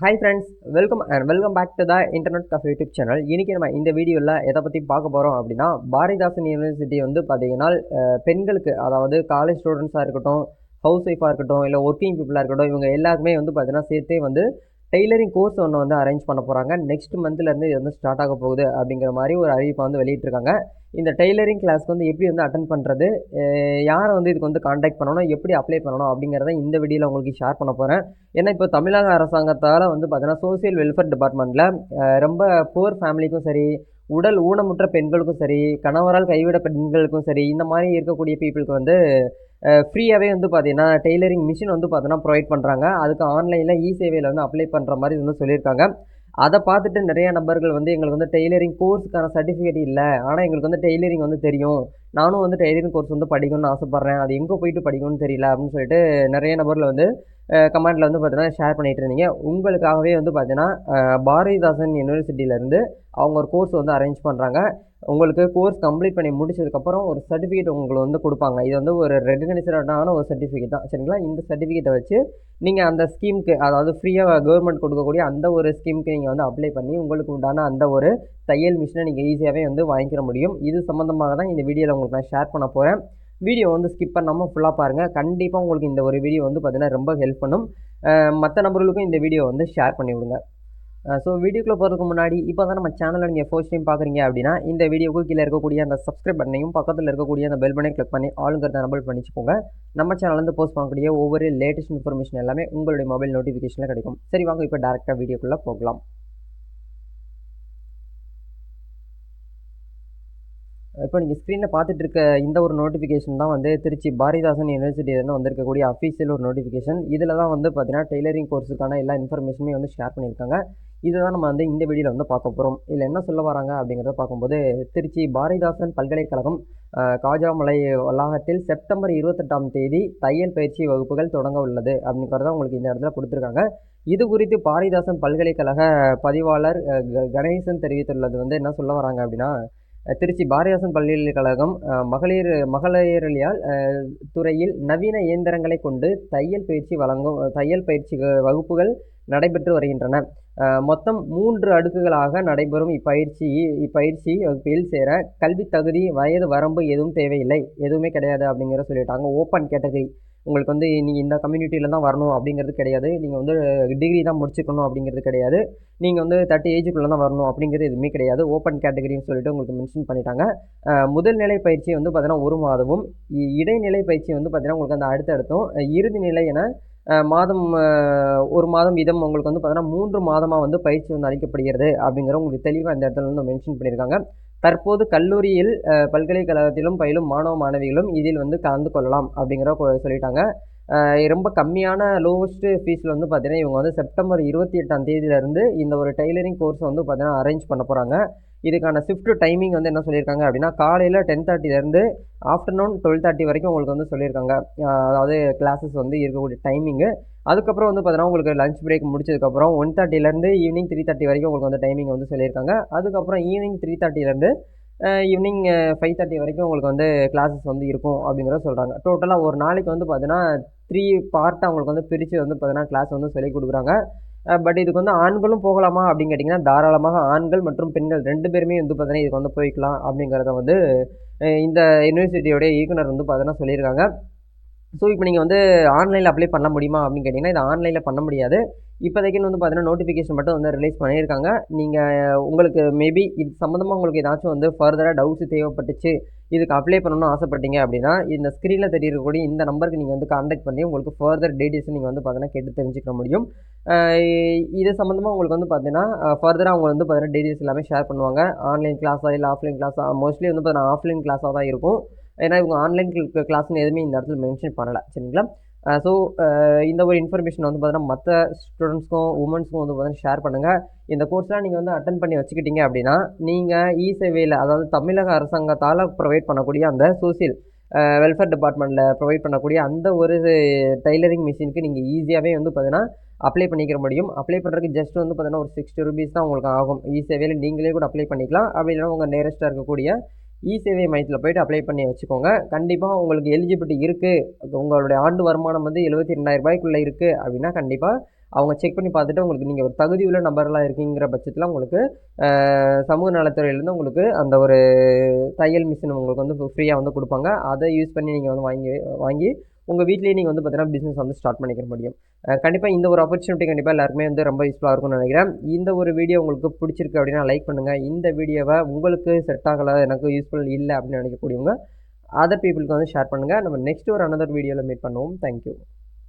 Hi friends welcome and welcome back to the internet cafe YouTube channel இன்றைக்கி நம்ம இந்த வீடியோவில் எதை பற்றி பார்க்க போகிறோம் அப்படின்னா பாரதிதாசன் யூனிவர்சிட்டி வந்து பார்த்தீங்கன்னா பெண்களுக்கு அதாவது காலேஜ் ஸ்டூடெண்ட்ஸாக இருக்கட்டும் ஹவுஸ் ஒய்ஃபாக இருக்கட்டும் இல்லை ஒர்க்கிங் பீப்புளாக இருக்கட்டும் இவங்க எல்லாருக்குமே வந்து பார்த்தீங்கன்னா சேர்த்தே வந்து டெய்லரிங் கோர்ஸ் ஒன்று வந்து அரேஞ்ச் பண்ண போகிறாங்க நெக்ஸ்ட் மந்த்லேருந்து இது வந்து ஸ்டார்ட் ஆக போகுது அப்படிங்கிற மாதிரி ஒரு அறிவிப்பை வந்து வெளியிட்டிருக்காங்க. இந்த டெய்லரிங் கிளாஸ்க்கு வந்து எப்படி வந்து அட்டன் பண்ணுறது யாரை வந்து இதுக்கு வந்து காண்டாக்ட் பண்ணணும் எப்படி அப்ளை பண்ணணும் அப்படிங்கிறத இந்த வீடியோவில் உங்களுக்கு ஷேர் பண்ண போகிறேன் ஏன்னா இப்போ தமிழக அரசாங்கத்தால் வந்து பார்த்தீங்கன்னா சோசியல் வெல்ஃபேர் டிபார்ட்மெண்ட்டில் ரொம்ப புவர் ஃபேமிலிக்கும் சரி உடல் ஊனமுற்ற பெண்களுக்கும் சரி கணவரால் கைவிட பெண்களுக்கும் சரி இந்த மாதிரி இருக்கக்கூடிய பீப்புளுக்கு வந்து ஃப்ரீயாகவே வந்து பார்த்தீங்கன்னா டெய்லரிங் மிஷின் வந்து பார்த்தீங்கன்னா ப்ரொவைட் பண்ணுறாங்க அதுக்கு ஆன்லைனில் இ சேவையில் வந்து அப்ளை பண்ணுற மாதிரி வந்து சொல்லியிருக்காங்க. அதை பார்த்துட்டு நிறைய நபர்கள் வந்து எங்களுக்கு வந்து டெய்லரிங் கோர்ஸுக்கான சர்டிஃபிகேட் இல்லை. ஆனால் எங்களுக்கு வந்து டெய்லரிங் வந்து தெரியும். நானும் வந்து டெய்லரிங் கோர்ஸ் வந்து படிக்கணும்னு ஆசைப்பட்றேன். அது எங்கே போயிட்டு படிக்கணும்னு தெரியல அப்படின்னு சொல்லிட்டு நிறைய நபர்கள் வந்து கமெண்ட்டில் வந்து பார்த்தீங்கன்னா ஷேர் பண்ணிட்டு இருந்தீங்க. உங்களுக்காகவே வந்து பார்த்தீங்கன்னா பாரதிதாசன் யூனிவர்சிட்டியிலேருந்து அவங்க ஒரு கோர்ஸ் வந்து அரேஞ்ச் பண்ணுறாங்க உங்களுக்கு கோர்ஸ் கம்ப்ளீட் பண்ணி முடிச்சதுக்கப்புறம் ஒரு சர்டிஃபிகேட் உங்களுக்கு வந்து கொடுப்பாங்க. இது வந்து ஒரு ரெகனைசடான ஒரு சர்டிஃபிகேட் தான். சரிங்களா? இந்த சர்டிஃபிகேட்டை வச்சு நீங்கள் அந்த ஸ்கீமுக்கு அதாவது ஃப்ரீயாக கவர்மெண்ட் கொடுக்கக்கூடிய அந்த ஒரு ஸ்கீமுக்கு நீங்கள் வந்து அப்ளை பண்ணி உங்களுக்கு உண்டான அந்த ஒரு தையல் மிஷினை நீங்கள் ஈஸியாகவே வந்து வாங்கிக்கிற முடியும். இது சம்மந்தமாக தான் இந்த வீடியோவில் உங்களுக்கு நான் ஷேர் பண்ண போகிறேன் வீடியோ வந்து ஸ்கிப் பண்ணாமல் ஃபுல்லாக பாருங்கள் கண்டிப்பாக உங்களுக்கு இந்த ஒரு வீடியோ வந்து பார்த்திங்கன்னா ரொம்ப ஹெல்ப் பண்ணும். மற்ற நபர்களுக்கும் இந்த வீடியோ வந்து ஷேர் பண்ணி விடுங்க. ஸோ வீடியோக்குள்ளே போகிறதுக்கு முன்னாடி இப்போ தான் நம்ம சேனலில் நீங்கள் ஃபர்ஸ்ட் டைம் பார்க்குறீங்க அப்படின்னா இந்த வீடியோக்கு கீழே இருக்கக்கூடிய அந்த சப்ஸ்கிரைப் பண்ணையும் பக்கத்தில் இருக்கக்கூடிய அந்த பெல் பண்ணி கிளிக் பண்ணி ஆளுங்கிறத நம்பல் பண்ணிச்சுக்கோங்க. நம்ம சேனல்லேருந்து போஸ்ட் பண்ணக்கூடிய ஒவ்வொரு லேட்டஸ்ட் இன்ஃபர்மேஷன் எல்லாமே உங்களுடைய மொபைல் நோட்டிஃபிகேஷனில் கிடைக்கும். சரி வாங்க இப்போ டேரெக்டாக வீடியோக்குள்ளே போகலாம். இப்போ நீங்கள் ஸ்க்ரீனில் பார்த்துட்டு இருக்க இந்த ஒரு நோட்டிஃபிகேஷன் தான் வந்து திருச்சி பாரதிதாசன் யூனிவர்சிட்டியிலேருந்து வந்திருக்கக்கூடிய அஃபீஷியல் ஒரு நோட்டிஃபிகேஷன் இதில் தான் வந்து பார்த்தீங்கன்னா டெய்லரிங் கோர்ஸுக்கான எல்லா இன்ஃபர்மேஷனுமே வந்து ஷேர் பண்ணியிருக்காங்க. இதை தான் நம்ம வந்து இந்த வீடியோவில் வந்து பார்க்க போகிறோம் இதில் என்ன சொல்ல வராங்க அப்படிங்கிறத பார்க்கும்போது திருச்சி பாரதிதாசன் பல்கலைக்கழகம் காஜாமலை வளாகத்தில் செப்டம்பர் இருபத்தெட்டாம் தேதி தையல் பயிற்சி வகுப்புகள் தொடங்க உள்ளது அப்படிங்கிறத உங்களுக்கு இந்த இடத்துல கொடுத்துருக்காங்க. இது குறித்து பாரதிதாசன் பல்கலைக்கழக பதிவாளர் க- கணேசன் தெரிவித்துள்ளது வந்து என்ன சொல்ல வராங்க அப்படின்னா திருச்சி பாரதிதாசன் பல்கலைக்கழகம் மகளிர் மகளிரியல் துறையில் நவீன இயந்திரங்களை கொண்டு தையல் பயிற்சி வழங்கும் தையல் பயிற்சி வகுப்புகள் நடைபெற்று வருகின்றன. மொத்தம் மூன்று அடுக்குகளாக நடைபெறும் இப்பயிற்சி இப்பயிற்சி வகுப்பில் சேர கல்வி தகுதி வயது வரம்பு எதுவும் தேவையில்லை. எதுவுமே கிடையாது அப்படிங்கிற சொல்லிட்டாங்க. ஓப்பன் கேட்டகரி உங்களுக்கு வந்து நீங்கள் இந்த கம்யூனிட்டியில் தான் வரணும் அப்படிங்கிறது கிடையாது. நீங்கள் வந்து டிகிரி தான் முடிச்சுக்கணும் அப்படிங்கிறது கிடையாது. நீங்கள் வந்து தேர்ட்டி ஏஜுக்குள்ளே தான் வரணும் அப்படிங்கிறது எதுவுமே கிடையாது. ஓப்பன் கேட்டகரின்னு சொல்லிட்டு உங்களுக்கு மென்ஷன் பண்ணிட்டாங்க. முதல்நிலை முதல் நிலை பயிற்சி வந்து பார்த்தீங்கன்னா ஒரு மாதமும் இ- இடைநிலை பயிற்சி வந்து பார்த்தீங்கன்னா உங்களுக்கு அந்த அடுத்தடுத்தும் இறுதி நிலை என மாதம் ஒரு மாதம் வீதம் உங்களுக்கு வந்து பார்த்தீங்கன்னா மூன்று மாதமாக வந்து பயிற்சி வந்து அளிக்கப்படுகிறது அப்படிங்கிற உங்களுக்கு தெளிவாக இந்த இடத்துல வந்து மென்ஷன் பண்ணியிருக்காங்க. தற்போது கல்லூரியில் பல்கலைக்கழகத்திலும் பயிலும் மாணவ மாணவிகளும் இதில் வந்து கலந்து கொள்ளலாம் அப்படிங்கிற சொல்லிட்டாங்க. ரொம்ப கம்மியான லோவஸ்ட் ஃபீஸில் வந்து பார்த்திங்கன்னா இவங்க வந்து செப்டம்பர் இருபத்தி எட்டாம் தேதியிலேருந்து இந்த ஒரு டெய்லரிங் கோர்ஸ் வந்து பார்த்திங்கன்னா அரேஞ்ச் பண்ண போகிறாங்க இதுக்கான ஷிஃப்ட் டைமிங் வந்து என்ன சொல்லியிருக்காங்க அப்படின்னா காலையில் டென் தேர்ட்டிலேருந்து ஆஃப்டர்நூன் டுவெல் தேர்ட்டி வரைக்கும் உங்களுக்கு வந்து சொல்லியிருக்காங்க. அதாவது கிளாஸஸ் வந்து இருக்கக்கூடிய டைமிங்கு அதுக்கப்புறம் வந்து பார்த்தீங்கன்னா உங்களுக்கு லஞ்ச் பிரேக் முடிச்சதுக்கப்புறம் ஒன் தேர்ட்டிலேருந்து ஈவினிங் த்ரீ தேர்ட்டி வரைக்கும் உங்களுக்கு வந்து டைமிங் வந்து சொல்லியிருக்காங்க. அதுக்கப்புறம் ஈவினிங் த்ரீ தேர்ட்டிலேருந்து ஈவினிங் ஃபைவ் தேர்ட்டி வரைக்கும் உங்களுக்கு வந்து கிளாஸஸ் வந்து இருக்கும் அப்படிங்கிறத சொல்கிறாங்க டோட்டலாக ஒரு நாளைக்கு வந்து பார்த்தீங்கன்னா த்ரீ பார்ட்டாக உங்களுக்கு வந்து பிரித்து வந்து பார்த்தீங்கன்னா கிளாஸ் வந்து சொல்லிக் கொடுக்குறாங்க. பட் இதுக்கு வந்து ஆண்களும் போகலாமா அப்படின்னு கேட்டிங்கன்னா தாராளமாக ஆண்கள் மற்றும் பெண்கள் ரெண்டு பேருமே வந்து பார்த்தீங்கன்னா இதுக்கு வந்து போய்க்கலாம் அப்படிங்கிறத வந்து இந்த யூனிவர்சிட்டியோடைய இயக்குனர் வந்து பார்த்தீங்கன்னா சொல்லியிருக்காங்க. ஸோ இப்போ நீங்கள் வந்து ஆன்லைனில் அப்ளை பண்ண முடியுமா அப்படின்னு கேட்டிங்கன்னா இது ஆன்லைனில் பண்ண முடியாது. இப்போதைக்குன்னு வந்து பார்த்தீங்கன்னா நோட்டிஃபிகேஷன் மட்டும் வந்து ரிலீஸ் பண்ணியிருக்காங்க. நீங்கள் உங்களுக்கு மேபி இது சம்மந்தமாக உங்களுக்கு ஏதாச்சும் வந்து ஃபர்தராக டவுட்ஸ் தேவைப்பட்டுச்சு இதுக்கு அப்ளை பண்ணணும்னு ஆசைப்பட்டீங்க அப்படின்னா இந்த ஸ்க்ரீனில் தெரியக்கூடிய இந்த நம்பருக்கு நீங்கள் வந்து கான்டாக்ட் பண்ணி உங்களுக்கு ஃபர்தர் டீட்டெயில்ஸ் நீங்கள் வந்து பார்த்தீங்கன்னா கேட்டு தெரிஞ்சுக்க முடியும். இது சம்மந்தமாக உங்களுக்கு வந்து பார்த்தீங்கன்னா ஃபர்தராக அவங்க வந்து பார்த்தீங்கன்னா டீட்டெயில்ஸ் எல்லாமே ஷேர் பண்ணுவாங்க. ஆன்லைன் கிளாஸாக இல்லை ஆஃப்லைன் கிளாஸாக மோஸ்ட்லி வந்து பார்த்தீங்கன்னா ஆஃப்லைன் கிளாஸாக தான் இருக்கும். ஏன்னா இவங்க ஆன்லைன் கிளாஸ்னு எதுவுமே இந்த இடத்துல மென்ஷன் பண்ணலை. சரிங்களா? ஸோ இந்த ஒரு இன்ஃபர்மேஷன் வந்து பார்த்தீங்கன்னா மற்ற ஸ்டூடெண்ட்ஸ்க்கும் உமன்ஸ்க்கும் வந்து பார்த்தீங்கன்னா ஷேர் பண்ணுங்கள் இந்த கோர்ஸ்லாம் நீங்கள் வந்து அட்டன் பண்ணி வச்சுக்கிட்டீங்க அப்படின்னா நீங்கள் இ சேவையில் அதாவது தமிழக அரசாங்கத்தால் ப்ரொவைட் பண்ணக்கூடிய அந்த சோசியல் வெல்ஃபேர் டிபார்ட்மெண்ட்டில் ப்ரொவைட் பண்ணக்கூடிய அந்த ஒரு டைலரிங் மிஷினுக்கு நீங்கள் ஈஸியாகவே வந்து பார்த்தீங்கன்னா அப்ளை பண்ணிக்கிற முடியும். அப்ளை பண்ணுறதுக்கு ஜஸ்ட் வந்து பார்த்தீங்கன்னா ஒரு சிக்ஸ்டி ருபீஸ் தான் உங்களுக்கு ஆகும். இ சேவையில் நீங்களே கூட அப்ளை பண்ணிக்கலாம். அப்படி இல்லைன்னா உங்கள் நேரஸ்ட்டாக இருக்கக்கூடிய இ சேவை மையத்தில் போயிட்டு அப்ளை பண்ணி வச்சுக்கோங்க. கண்டிப்பாக உங்களுக்கு எலிஜிபிலிட்டி இருக்குது உங்களுடைய ஆண்டு வருமானம் வந்து எழுபத்தி ரெண்டாயிரம் ரூபாய்க்குள்ளே இருக்குது அப்படின்னா கண்டிப்பாக அவங்க செக் பண்ணி பார்த்துட்டு உங்களுக்கு நீங்கள் ஒரு தகுதியுள்ள நபர்களாக இருக்கீங்கிற பட்சத்தில் உங்களுக்கு சமூக நலத்துறையிலேருந்து உங்களுக்கு அந்த ஒரு தையல் மிஷின் உங்களுக்கு வந்து ஃப்ரீயாக வந்து கொடுப்பாங்க. அதை யூஸ் பண்ணி நீங்கள் வந்து வாங்கி வாங்கி உங்கள் வீட்லேயே நீங்கள் வந்து பார்த்தீங்கன்னா பிஸ்னஸ் வந்து ஸ்டார்ட் பண்ணிக்க முடியும். கண்டிப்பாக இந்த ஒரு ஆப்பர்ச்சுனிட்டி கண்டிப்பாக எல்லாருமே வந்து ரொம்ப யூஸ்ஃபுல்லாக இருக்கும்னு நினைக்கிறேன். இந்த ஒரு வீடியோ உங்களுக்கு பிடிச்சிருக்கு அப்படின்னா லைக் பண்ணுங்கள் இந்த வீடியோவை உங்களுக்கு செட் ஆகலை எனக்கு யூஸ்ஃபுல் இல்லை அப்படின்னு நினைக்கக்கூடியவங்க அதர் பீப்புளுக்கு வந்து ஷேர் பண்ணுங்கள் நம்ம நெக்ஸ்ட் ஒரு அனதர் வீடியோவில் மீட் பண்ணுவோம். தேங்க்யூ